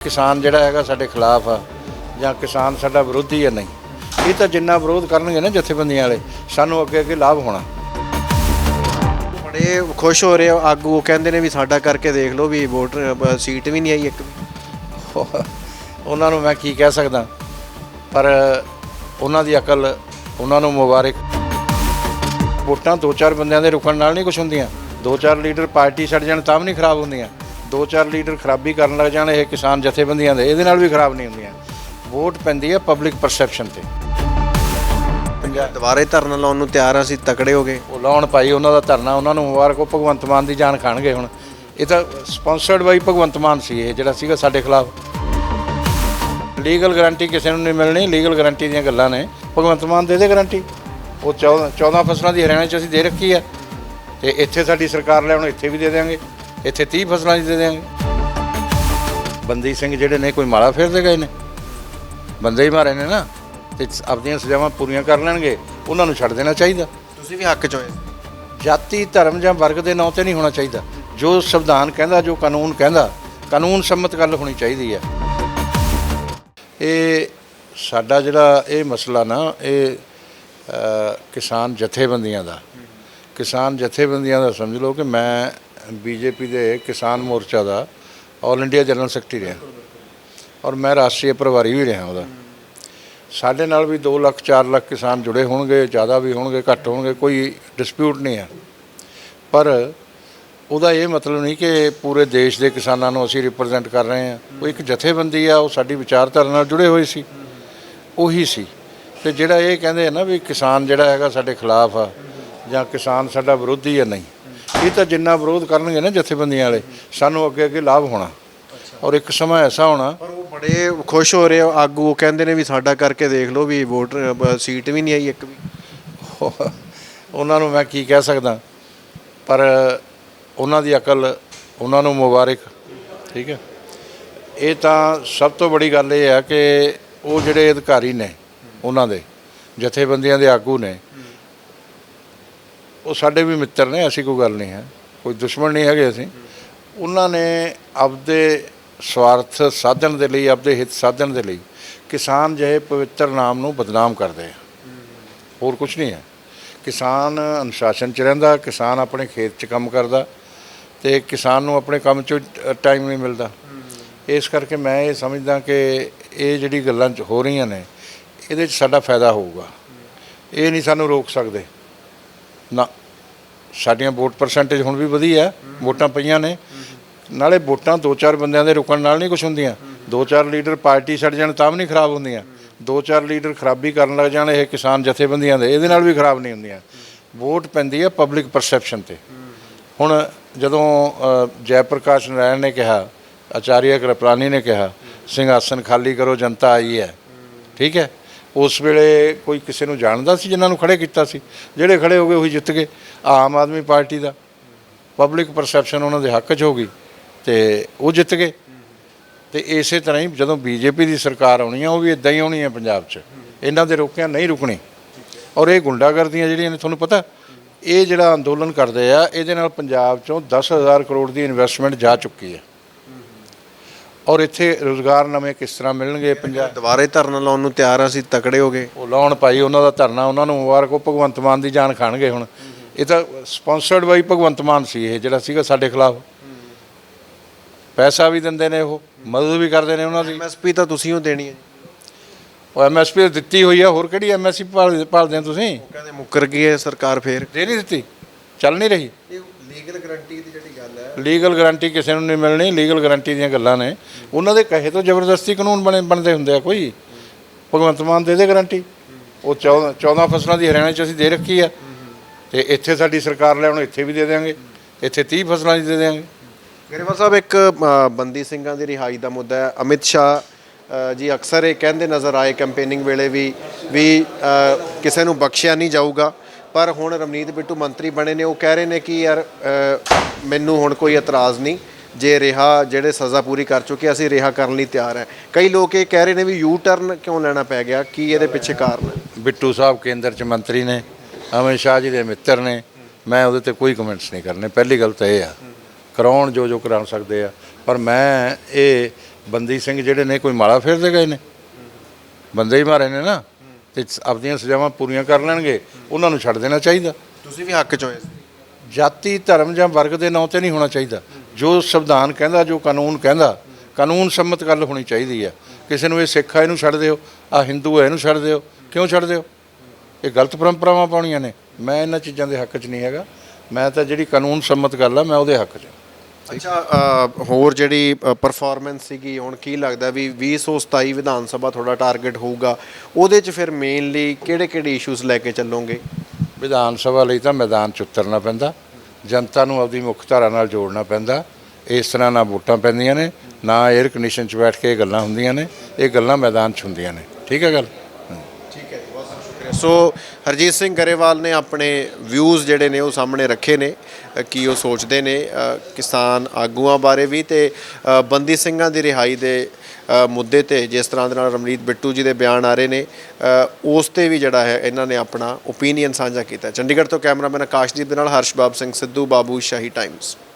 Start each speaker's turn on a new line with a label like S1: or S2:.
S1: ਕਿਸਾਨ ਜਿਹੜਾ ਹੈਗਾ ਸਾਡੇ ਖਿਲਾਫ ਆ ਜਾਂ ਕਿਸਾਨ ਸਾਡਾ ਵਿਰੋਧੀ ਹੈ ਨਹੀਂ? ਇਹ ਤਾਂ ਜਿੰਨਾ ਵਿਰੋਧ ਕਰਨਗੇ ਨਾ ਜਥੇਬੰਦੀਆਂ ਵਾਲੇ ਸਾਨੂੰ ਅੱਗੇ ਅੱਗੇ ਲਾਭ ਹੋਣਾ।
S2: ਬੜੇ ਖੁਸ਼ ਹੋ ਰਹੇ ਆ ਆਗੂ ਉਹ ਕਹਿੰਦੇ ਨੇ ਵੀ ਸਾਡਾ ਕਰਕੇ ਦੇਖ ਲਓ ਵੀ ਵੋਟ ਅ, ਸੀਟ ਵੀ ਨਹੀਂ ਆਈ ਇੱਕ। ਵੀ
S1: ਉਹਨਾਂ ਨੂੰ ਮੈਂ ਕੀ ਕਹਿ ਸਕਦਾ? ਪਰ ਉਹਨਾਂ ਦੀ ਅਕਲ ਉਹਨਾਂ ਨੂੰ ਮੁਬਾਰਕ। ਵੋਟਾਂ ਦੋ ਚਾਰ ਬੰਦਿਆਂ ਦੇ ਰੁਕਣ ਨਾਲ ਨਹੀਂ ਕੁਝ ਹੁੰਦੀਆਂ। ਦੋ ਚਾਰ ਲੀਡਰ ਪਾਰਟੀ ਛੱਡ ਜਾਣ ਤਾਂ ਵੀ ਨਹੀਂ ਖਰਾਬ ਹੁੰਦੀਆਂ। ਦੋ ਚਾਰ ਲੀਡਰ ਖਰਾਬੀ ਕਰਨ ਲੱਗ ਜਾਣ ਇਹ ਕਿਸਾਨ ਜਥੇਬੰਦੀਆਂ ਦੇ ਇਹਦੇ ਨਾਲ ਵੀ ਖਰਾਬ ਨਹੀਂ ਹੁੰਦੀਆਂ। ਵੋਟ ਪੈਂਦੀ ਹੈ ਪਬਲਿਕ ਪਰਸੈਪਸ਼ਨ ਤੇ। ਪੰਜਾਬ
S2: ਦੁਬਾਰੇ ਧਰਨਾ ਲਾਉਣ ਨੂੰ ਤਿਆਰ ਆ ਅਸੀਂ ਤਕੜੇ ਹੋ ਗਏ।
S1: ਉਹ ਲਾਉਣ ਭਾਈ ਉਹਨਾਂ ਦਾ ਧਰਨਾ ਉਹਨਾਂ ਨੂੰ ਮੁਬਾਰਕ ਉਹ ਭਗਵੰਤ ਮਾਨ ਦੀ ਜਾਨ ਖਾਣਗੇ ਹੁਣ। ਇਹ ਤਾਂ ਸਪਾਂਸਰਡ ਬਾਈ ਭਗਵੰਤ ਮਾਨ ਸੀ ਇਹ ਜਿਹੜਾ ਸੀਗਾ ਸਾਡੇ ਖਿਲਾਫ। ਲੀਗਲ ਗਾਰੰਟੀ ਕਿਸੇ ਨੂੰ ਨਹੀਂ ਮਿਲਣੀ ਲੀਗਲ ਗਾਰੰਟੀ ਦੀਆਂ ਗੱਲਾਂ ਨੇ। ਭਗਵੰਤ ਮਾਨ ਦੇ ਦੇ ਗਾਰੰਟੀ ਉਹ 14 14 ਫਸਲਾਂ ਦੀ ਹਰਿਆਣਾ 'ਚ ਅਸੀਂ ਦੇ ਰੱਖੀ ਆ। ਤੇ ਇੱਥੇ ਸਾਡੀ ਸਰਕਾਰ ਲੈ ਹੁਣ ਇੱਥੇ ਵੀ ਦੇ ਦੇਵਾਂਗੇ ਇੱਥੇ 30 ਫਸਲਾਂ ਦੀ ਦੇ ਦੇਵਾਂਗੇ ਬੰਦੀ ਸਿੰਘ ਜਿਹੜੇ ਨੇ ਕੋਈ ਮਾਲਾ ਫੇਰਦੇ ਗਏ ਨੇ। ਬੰਦੇ ਹੀ ਮਾਰੇ ਨੇ ਨਾ ਤੇ ਆਪਣੀਆਂ ਸਜ਼ਾਵਾਂ ਪੂਰੀਆਂ ਕਰ ਲੈਣਗੇ ਉਹਨਾਂ ਨੂੰ ਛੱਡ ਦੇਣਾ ਚਾਹੀਦਾ।
S2: ਤੁਸੀਂ ਵੀ ਹੱਕ ਚ ਹੋਏ
S1: ਜਾਤੀ ਧਰਮ ਜਾਂ ਵਰਗ ਦੇ ਨਾਂ ਤੇ ਨਹੀਂ ਹੋਣਾ ਚਾਹੀਦਾ। ਜੋ ਸੰਵਿਧਾਨ ਕਹਿੰਦਾ ਜੋ ਕਾਨੂੰਨ ਕਹਿੰਦਾ ਕਾਨੂੰਨ ਸੰਮਤ ਗੱਲ ਹੋਣੀ ਚਾਹੀਦੀ ਹੈ। ਇਹ ਸਾਡਾ ਜਿਹੜਾ ਇਹ ਮਸਲਾ ਨਾ ਇਹ ਕਿਸਾਨ ਜਥੇਬੰਦੀਆਂ ਦਾ। ਕਿਸਾਨ ਜਥੇਬੰਦੀਆਂ ਦਾ ਸਮਝ ਲਓ ਕਿ ਮੈਂ ਬੀਜੇਪੀ ਦੇ ਕਿਸਾਨ ਮੋਰਚਾ ਦਾ ਆਲ ਇੰਡੀਆ ਜਨਰਲ ਸੈਕਟਰੀ ਰਿਹਾ। ਔਰ ਮੈਂ ਰਾਸ਼ਟਰੀ ਪ੍ਰਭਾਰੀ ਵੀ ਰਿਹਾ ਉਹਦਾ। ਸਾਡੇ ਨਾਲ ਵੀ 2 ਲੱਖ 4 ਲੱਖ ਕਿਸਾਨ ਜੁੜੇ ਹੋਣਗੇ, ਜ਼ਿਆਦਾ ਵੀ ਹੋਣਗੇ, ਘੱਟ ਹੋਣਗੇ, ਕੋਈ ਡਿਸਪਿਊਟ ਨਹੀਂ ਹੈ। ਪਰ ਉਹਦਾ ਇਹ ਮਤਲਬ ਨਹੀਂ ਕਿ ਪੂਰੇ ਦੇਸ਼ ਦੇ ਕਿਸਾਨਾਂ ਨੂੰ ਅਸੀਂ ਰਿਪਰੈਜ਼ੈਂਟ ਕਰ ਰਹੇ ਹਾਂ। ਉਹ ਇੱਕ ਜਥੇਬੰਦੀ ਆ, ਉਹ ਸਾਡੀ ਵਿਚਾਰਧਾਰਾ ਨਾਲ ਜੁੜੇ ਹੋਏ ਸੀ। ਉਹੀ ਸੀ। ਤੇ ਜਿਹੜਾ ਇਹ ਕਹਿੰਦੇ ਆ ਨਾ ਵੀ ਕਿਸਾਨ ਜਿਹੜਾ ਹੈਗਾ ਸਾਡੇ ਖਿਲਾਫ ਆ ਜਾਂ ਕਿਸਾਨ ਸਾਡਾ ਵਿਰੋਧੀ ਆ, ਨਹੀਂ। ਇਹ ਤਾਂ ਜਿੰਨਾ ਵਿਰੋਧ ਕਰਨਗੇ ਨਾ ਜਥੇਬੰਦੀਆਂ ਵਾਲੇ ਸਾਨੂੰ ਅੱਗੇ ਅੱਗੇ ਲਾਭ ਹੋਣਾ। ਔਰ ਇੱਕ ਸਮਾਂ ਐਸਾ ਹੋਣਾ।
S2: ਪਰ ਉਹ ਬੜੇ ਖੁਸ਼ ਹੋ ਰਹੇ ਆ ਆਗੂ ਉਹ ਕਹਿੰਦੇ ਨੇ ਵੀ ਸਾਡਾ ਕਰਕੇ ਦੇਖ ਲਓ ਵੀ ਵੋਟ ਸੀਟ ਵੀ ਨਹੀਂ ਆਈ ਇੱਕ ਵੀ।
S1: ਉਹਨਾਂ ਨੂੰ ਮੈਂ ਕੀ ਕਹਿ ਸਕਦਾ ਪਰ ਉਹਨਾਂ ਦੀ ਅਕਲ ਉਹਨਾਂ ਨੂੰ ਮੁਬਾਰਕ ਠੀਕ ਹੈ। ਇਹ ਤਾਂ ਸਭ ਤੋਂ ਬੜੀ ਗੱਲ ਇਹ ਹੈ ਕਿ ਉਹ ਜਿਹੜੇ ਅਧਿਕਾਰੀ ਨੇ ਉਹਨਾਂ ਦੇ ਜਥੇਬੰਦੀਆਂ ਦੇ ਆਗੂ ਨੇ ਉਹ ਸਾਡੇ ਵੀ ਮਿੱਤਰ ਨੇ, ਐਸੀ ਕੋਈ ਗੱਲ ਨਹੀਂ ਹੈ। ਕੋਈ ਦੁਸ਼ਮਣ ਨਹੀਂ ਹੈਗੇ ਅਸੀਂ। ਉਹਨਾਂ ਨੇ ਆਪਦੇ ਸਵਾਰਥ ਸਾਧਨ ਦੇ ਲਈ, ਆਪਦੇ ਹਿੱਤ ਸਾਧਨ ਦੇ ਲਈ ਕਿਸਾਨ ਜਿਹੇ ਪਵਿੱਤਰ ਨਾਮ ਨੂੰ ਬਦਨਾਮ ਕਰਦੇ ਆ। ਹੋਰ ਕੁਝ ਨਹੀਂ ਹੈ। ਕਿਸਾਨ ਅਨੁਸ਼ਾਸਨ ਚ ਰਹਿੰਦਾ, ਕਿਸਾਨ ਆਪਣੇ ਖੇਤ 'ਚ ਕੰਮ ਕਰਦਾ ਤੇ ਕਿਸਾਨ ਨੂੰ ਆਪਣੇ ਕੰਮ 'ਚ ਟਾਈਮ ਨਹੀਂ ਮਿਲਦਾ। ਇਸ ਕਰਕੇ ਮੈਂ ਇਹ ਸਮਝਦਾ ਕਿ ਇਹ ਜਿਹੜੀ ਗੱਲਾਂ ਹੋ ਰਹੀਆਂ ਨੇ, ਇਹਦੇ 'ਚ ਸਾਡਾ ਫਾਇਦਾ ਹੋਊਗਾ। ਇਹ ਨਹੀਂ ਸਾਨੂੰ ਰੋਕ ਸਕਦੇ। ਨਾ ਸਾਡੀਆਂ ਵੋਟ ਪਰਸੈਂਟੇਜ ਹੁਣ ਵੀ ਵਧੀਆ ਵੋਟਾਂ ਪਈਆਂ ਨੇ। ਨਾਲੇ ਵੋਟਾਂ ਦੋ ਚਾਰ ਬੰਦਿਆਂ ਦੇ ਰੁਕਣ ਨਾਲ ਨਹੀਂ ਕੁਝ ਹੁੰਦੀਆਂ। ਦੋ ਚਾਰ ਲੀਡਰ ਪਾਰਟੀ ਛੱਡ ਜਾਣ ਤਾਂ ਵੀ ਨਹੀਂ ਖਰਾਬ ਹੁੰਦੀਆਂ। ਦੋ ਚਾਰ ਲੀਡਰ ਖਰਾਬੀ ਕਰਨ ਲੱਗ ਜਾਣ ਇਹ ਕਿਸਾਨ ਜਥੇਬੰਦੀਆਂ ਦੇ ਇਹਦੇ ਨਾਲ ਵੀ ਖਰਾਬ ਨਹੀਂ ਹੁੰਦੀਆਂ। ਵੋਟ ਪੈਂਦੀ ਹੈ ਪਬਲਿਕ ਪਰਸੈਪਸ਼ਨ ਤੇ। ਹੁਣ ਜਦੋਂ ਅ, ਜੈ ਪ੍ਰਕਾਸ਼ ਨਾਰਾਇਣ ਨੇ ਕਿਹਾ ਆਚਾਰੀਆ ਕਿਰਪਾਨੀ ਨੇ ਕਿਹਾ ਸਿੰਘਾਸਨ ਖਾਲੀ ਕਰੋ ਜਨਤਾ ਆਈ ਹੈ। ਠੀਕ ਹੈ? ਉਸ ਵੇਲੇ ਕੋਈ ਕਿਸੇ ਨੂੰ ਜਾਣਦਾ ਸੀ ਜਿਨ੍ਹਾਂ ਨੂੰ ਖੜੇ ਕੀਤਾ ਸੀ? ਜਿਹੜੇ ਖੜੇ ਹੋ ਗਏ ਉਹੀ ਜਿੱਤ ਗਏ। ਆਮ ਆਦਮੀ ਪਾਰਟੀ ਦਾ। ਪਬਲਿਕ ਪਰਸੈਪਸ਼ਨ ਉਹਨਾਂ ਦੇ ਹੱਕ 'ਚ ਹੋ ਗਈ ਤੇ ਉਹ ਜਿੱਤ ਗਏ। ਤੇ ਇਸੇ ਤਰ੍ਹਾਂ ਹੀ ਜਦੋਂ ਬੀਜੇਪੀ ਦੀ ਸਰਕਾਰ ਆਉਣੀ ਆ, ਉਹ ਵੀ ਇਦਾਂ ਹੀ ਆਉਣੀ ਹੈ ਪੰਜਾਬ 'ਚ। ਇਹਨਾਂ ਦੇ ਰੋਕਿਆਂ ਨਹੀਂ ਰੁਕਣੀ। ਔਰ ਇਹ ਗੁੰਡਾਗਰਦੀਆਂ ਜਿਹੜੀਆਂ ਨੇ, ਤੁਹਾਨੂੰ ਪਤਾ, ਇਹ ਜਿਹੜਾ ਅੰਦੋਲਨ ਕਰਦੇ ਆ, ਇਹਦੇ ਨਾਲ ਪੰਜਾਬ 'ਚੋਂ 10000 ਕਰੋੜ ਦੀ ਇਨਵੈਸਟਮੈਂਟ ਜਾ ਚੁੱਕੀ ਹੈ ਔਰ ਇੱਥੇ ਰੋਜ਼ਗਾਰ ਨਵੇਂ ਕਿਸ ਤਰ੍ਹਾਂ ਮਿਲਣਗੇ ਪੰਜਾਬ
S2: ਦੁਬਾਰੇ ਧਰਨਾ ਲਾਉਣ ਨੂੰ ਤਿਆਰ ਆ ਅਸੀਂ ਤਕੜੇ ਹੋ ਗਏ।
S1: ਉਹ ਲਾਉਣ ਭਾਈ ਉਹਨਾਂ ਦਾ ਧਰਨਾ ਉਹਨਾਂ ਨੂੰ ਮੁਬਾਰਕ ਉਹ ਭਗਵੰਤ ਮਾਨ ਦੀ ਜਾਨ ਖਾਣਗੇ ਹੁਣ। ਇਹ ਤਾਂ ਸਪਾਂਸਰਡ ਬਾਈ ਭਗਵੰਤ ਮਾਨ ਸੀ ਇਹ ਜਿਹੜਾ ਸੀਗਾ ਸਾਡੇ ਖਿਲਾਫ। ਪੈਸਾ ਵੀ ਦਿੰਦੇ ਨੇ ਉਹ ਮਦਦ ਵੀ ਕਰਦੇ ਨੇ ਉਹਨਾਂ ਦੀ।
S2: ਐਮਐਸਪੀ ਤਾਂ ਤੁਸੀਂ ਉਹ ਦੇਣੀ ਹੈ।
S1: ਉਹ ਐਮਐਸਪੀ ਦਿੱਤੀ ਹੋਈ ਆ ਹੋਰ ਕਿਹੜੀ ਐਮਐਸਪੀ ਭਾਲਦੇ ਆ ਤੁਸੀਂ?
S2: ਉਹ ਕਹਿੰਦੇ ਮੁੱਕਰ ਗਈ ਹੈ ਸਰਕਾਰ ਫੇਰ।
S1: ਦੇ ਨਹੀਂ ਦਿੱਤੀ? ਚੱਲ ਨਹੀਂ ਰਹੀ।
S2: ਲੀਗਲ ਗਾਰੰਟੀ ਦੀ ਜਿਹੜੀ ਗੱਲ
S1: ਲੀਗਲ ਗਾਰੰਟੀ ਕਿਸੇ ਨੂੰ ਨਹੀਂ ਮਿਲਣੀ ਲੀਗਲ ਗਾਰੰਟੀ ਦੀਆਂ ਗੱਲਾਂ ਨੇ। ਉਹਨਾਂ ਦੇ ਕਹੇ ਤੋਂ ਜ਼ਬਰਦਸਤੀ ਕਾਨੂੰਨ ਬਣੇ ਬਣਦੇ ਹੁੰਦੇ ਆ ਕੋਈ। ਭਗਵੰਤ ਮਾਨ ਦੇ ਦੇ ਗਾਰੰਟੀ। ਉਹ 14 14 ਫਸਲਾਂ ਦੀ ਹਰਿਆਣਾ 'ਚ ਅਸੀਂ ਦੇ ਰੱਖੀ ਆ। ਤੇ ਇੱਥੇ ਸਾਡੀ ਸਰਕਾਰ ਲੈ ਹੁਣ ਇੱਥੇ ਵੀ ਦੇ ਦੇਵਾਂਗੇ ਇੱਥੇ 30 ਫਸਲਾਂ ਦੀ ਦੇ ਦੇਵਾਂਗੇ
S2: ਗਰੇਵਾਲ ਸਾਹਿਬ ਇੱਕ ਅ, ਬੰਦੀ ਸਿੰਘਾਂ ਦੀ ਰਿਹਾਈ ਦਾ ਮੁੱਦਾ ਹੈ। ਅਮਿਤ ਸ਼ਾਹ ਜੀ ਅਕਸਰ ਇਹ ਕਹਿੰਦੇ ਨਜ਼ਰ ਆਏ ਕੈਂਪੇਨਿੰਗ ਵੇਲੇ ਵੀ ਵੀ ਕਿਸੇ ਨੂੰ ਬਖਸ਼ਿਆ ਨਹੀਂ ਜਾਊਗਾ। ਪਰ ਹੁਣ ਰਮਨੀਤ ਬਿੱਟੂ ਮੰਤਰੀ ਬਣੇ ਨੇ। ਉਹ ਕਹਿ ਰਹੇ ਨੇ ਕਿ ਯਾਰ ਮੈਨੂੰ ਹੁਣ ਕੋਈ ਇਤਰਾਜ਼ ਨਹੀਂ ਜੇ ਰਿਹਾ ਜਿਹੜੇ ਸਜ਼ਾ ਪੂਰੀ ਕਰ ਚੁੱਕੇ ਅਸੀਂ ਰਿਹਾ ਕਰਨ ਲਈ ਤਿਆਰ ਹੈ ਕਈ ਲੋਕ ਇਹ ਕਹਿ ਰਹੇ ਨੇ ਵੀ ਯੂ ਟਰਨ ਕਿਉਂ ਲੈਣਾ ਪੈ ਗਿਆ ਕੀ ਇਹਦੇ ਪਿੱਛੇ ਕਾਰਨ ਹੈ
S1: ਬਿੱਟੂ ਸਾਹਿਬ ਕੇਂਦਰ 'ਚ ਮੰਤਰੀ ਨੇ ਅਮਿਤ ਸ਼ਾਹ ਜੀ ਦੇ ਮਿੱਤਰ ਨੇ ਮੈਂ ਉਹਦੇ ਤੇ ਕੋਈ ਕਮੈਂਟਸ ਨਹੀਂ ਕਰਨੇ ਪਹਿਲੀ ਗੱਲ ਤਾਂ ਇਹ ਆ ਕਰਾਉਣ ਜੋ ਜੋ ਕਰਾ ਸਕਦੇ ਆ ਪਰ ਮੈਂ ਇਹ ਬੰਦੀ ਸਿੰਘ ਜਿਹੜੇ ਨੇ ਕੋਈ ਮਾਲਾ ਫੇਰਦੇ ਗਏ ਨੇ ਬੰਦੇ ਹੀ ਮਾਰੇ ਨੇ ਨਾ ਤੇ ਆਪਣੀਆਂ ਸਜ਼ਾਵਾਂ ਪੂਰੀਆਂ ਕਰ ਲੈਣਗੇ ਉਹਨਾਂ ਨੂੰ ਛੱਡ ਦੇਣਾ ਚਾਹੀਦਾ।
S2: ਤੁਸੀਂ ਵੀ ਹੱਕ ਚ ਹੋਏ ਸੀ।
S1: ਜਾਤੀ, ਧਰਮ ਜਾਂ ਵਰਗ ਦੇ ਨਾਂ ਤੇ ਨਹੀਂ ਹੋਣਾ ਚਾਹੀਦਾ। ਜੋ ਸੰਵਿਧਾਨ ਕਹਿੰਦਾ, ਜੋ ਕਾਨੂੰਨ ਕਹਿੰਦਾ, ਕਾਨੂੰਨ ਸੰਮਤ ਗੱਲ ਹੋਣੀ ਚਾਹੀਦੀ ਆ ਕਿਸੇ ਨੂੰ ਇਹ ਸਿੱਖ ਆ, ਇਹਨੂੰ ਛੱਡ ਦਿਓ। ਆ ਹਿੰਦੂ ਹੈ ਇਹਨੂੰ ਛੱਡ ਦਿਓ। ਕਿਉਂ ਛੱਡ ਦਿਓ? ਇਹ ਗਲਤ ਪਰੰਪਰਾਵਾਂ ਪਾਉਣੀਆਂ ਨੇ। ਮੈਂ ਇਹਨਾਂ ਚੀਜ਼ਾਂ ਦੇ ਹੱਕ 'ਚ ਨਹੀਂ ਹੈਗਾ। ਮੈਂ ਤਾਂ ਜਿਹੜੀ ਕਾਨੂੰਨ ਸੰਮਤ ਗੱਲ ਆ, ਮੈਂ ਉਹਦੇ ਹੱਕ 'ਚ
S2: ਅੱਛਾ ਹੋਰ ਜਿਹੜੀ ਪਰਫਾਰਮੈਂਸ ਸੀਗੀ, ਹੁਣ ਕੀ ਲੱਗਦਾ ਵੀ 2027 ਵਿਧਾਨ ਸਭਾ ਤੁਹਾਡਾ ਟਾਰਗੇਟ ਹੋਊਗਾ, ਉਹਦੇ ਚ ਫਿਰ ਮੇਨਲੀ ਕਿਹੜੇ ਕਿਹੜੇ ਇਸ਼ੂਜ਼ ਲੈ ਕੇ ਚੱਲੋਗੇ?
S1: ਵਿਧਾਨ ਸਭਾ ਲਈ ਤਾਂ ਮੈਦਾਨ 'ਚ ਉਤਰਨਾ ਪੈਂਦਾ। ਜਨਤਾ ਨੂੰ ਆਪਦੀ ਮੁੱਖ ਧਾਰਾ ਨਾਲ ਜੋੜਨਾ ਪੈਂਦਾ। ਇਸ ਤਰ੍ਹਾਂ ਨਾ ਵੋਟਾਂ ਪੈਂਦੀਆਂ ਨੇ ਨਾ 에ਅਰ ਕੰਡੀਸ਼ਨ 'ਚ ਬੈਠ ਕੇ ਇਹ ਗੱਲਾਂ ਹੁੰਦੀਆਂ ਨੇ ਇਹ ਗੱਲਾਂ ਮੈਦਾਨ 'ਚ ਹੁੰਦੀਆਂ ਨੇ। ਠੀਕ ਹੈ ਗੱਲ?
S2: ਠੀਕ ਹੈ ਜੀ ਬਹੁਤ ਬਹੁਤ ਸ਼ੁਕਰੀਆ। ਸੋ ਹਰਜੀਤ ਸਿੰਘ ਗਰੇਵਾਲ ਨੇ ਆਪਣੇ ਵਿਊਜ਼ ਜਿਹੜੇ ਨੇ ਉਹ ਸਾਹਮਣੇ ਰੱਖੇ ਨੇ ਅ, ਕੀ ਉਹ ਸੋਚਦੇ ਨੇ ਕਿਸਾਨ ਆਗੂਆਂ ਬਾਰੇ ਵੀ ਤੇ ਬੰਦੀ ਸਿੰਘਾਂ ਦੀ ਰਿਹਾਈ ਦੇ ਮੁੱਦੇ ਤੇ ਜਿਸ ਤਰ੍ਹਾਂ ਦੇ ਨਾਲ ਰਮਨੀਤ ਬਿੱਟੂ ਜੀ ਦੇ ਬਿਆਨ ਆ ਰਹੇ ਨੇ ਉਸ ਤੇ ਵੀ ਜਿਹੜਾ ਹੈ ਇਹਨਾਂ ਨੇ ਆਪਣਾ ਓਪੀਨੀਅਨ ਸਾਂਝਾ ਕੀਤਾ। ਚੰਡੀਗੜ੍ਹ ਤੋਂ ਕੈਮਰਾਮੈਨ ਆਕਾਸ਼ਦੀਪ ਦੇ ਨਾਲ ਹਰਸ਼ਬਾਬ ਸਿੰਘ ਸਿੱਧੂ, ਬਾਬੂ ਸ਼ਾਹੀ ਟਾਈਮਸ